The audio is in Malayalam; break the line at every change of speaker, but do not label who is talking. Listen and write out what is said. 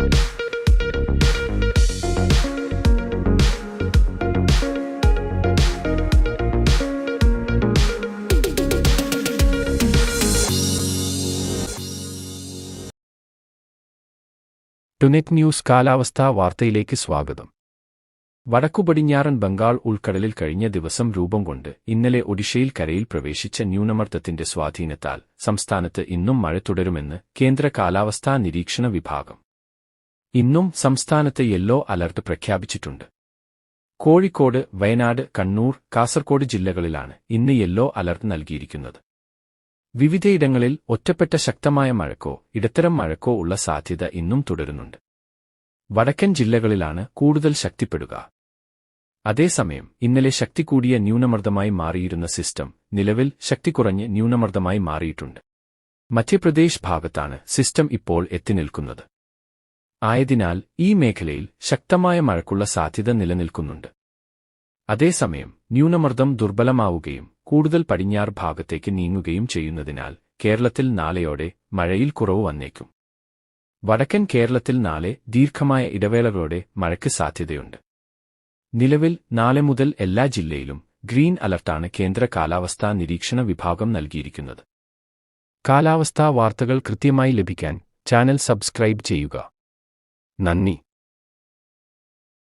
ടുനെറ്റ് ന്യൂസ് കാലാവസ്ഥാ വാർത്തയിലേക്ക് സ്വാഗതം. വടക്കുപടിഞ്ഞാറൻ ബംഗാൾ ഉൾക്കടലിൽ കഴിഞ്ഞ ദിവസം രൂപം കൊണ്ട് ഇന്നലെ ഒഡീഷയിൽ കരയിൽ പ്രവേശിച്ച ന്യൂനമർദ്ദത്തിന്റെ സ്വാധീനത്താൽ സംസ്ഥാനത്ത് ഇന്നും മഴ തുടരുമെന്ന് കേന്ദ്ര കാലാവസ്ഥാ നിരീക്ഷണ വിഭാഗം. ഇന്നും സംസ്ഥാനത്ത് യെല്ലോ അലർട്ട് പ്രഖ്യാപിച്ചിട്ടുണ്ട്. കോഴിക്കോട് വയനാട് കണ്ണൂർ കാസർകോട് ജില്ലകളിലാണ് ഇന്ന് യെല്ലോ അലർട്ട് നൽകിയിരിക്കുന്നത്. വിവിധയിടങ്ങളിൽ ഒറ്റപ്പെട്ട ശക്തമായ മഴക്കോ ഇടത്തരം മഴക്കോ ഉള്ള സാധ്യത ഇന്നും തുടരുന്നുണ്ട്. വടക്കൻ ജില്ലകളിലാണ് കൂടുതൽ ശക്തിപ്പെടുക. അതേസമയം ഇന്നലെ ശക്തി കൂടിയ ന്യൂനമർദ്ദമായി മാറിയിരുന്ന സിസ്റ്റം നിലവിൽ ശക്തി കുറഞ്ഞ് ന്യൂനമർദ്ദമായി മാറിയിട്ടുണ്ട്. മധ്യപ്രദേശ് ഭാഗത്താണ് സിസ്റ്റം ഇപ്പോൾ എത്തിനിൽക്കുന്നത് ആയതിനാൽ ഈ മേഖലയിൽ ശക്തമായ മഴക്കുള്ള സാധ്യത നിലനിൽക്കുന്നുണ്ട്. അതേസമയം ന്യൂനമർദ്ദം ദുർബലമാവുകയും കൂടുതൽ പടിഞ്ഞാറ് ഭാഗത്തേക്ക് നീങ്ങുകയും ചെയ്യുന്നതിനാൽ കേരളത്തിൽ നാളെയോടെ മഴയിൽ കുറവ് വന്നേക്കും. വടക്കൻ കേരളത്തിൽ നാളെ ദീർഘമായ ഇടവേളകളോടെ മഴയ്ക്ക് സാധ്യതയുണ്ട്. നിലവിൽ നാളെ മുതൽ എല്ലാ ജില്ലയിലും ഗ്രീൻ അലർട്ടാണ് കേന്ദ്ര കാലാവസ്ഥാ നിരീക്ഷണ വിഭാഗം നൽകിയിരിക്കുന്നത്. കാലാവസ്ഥാ വാർത്തകൾ കൃത്യമായി ലഭിക്കാൻ ചാനൽ സബ്സ്ക്രൈബ് ചെയ്യുക. 难逆。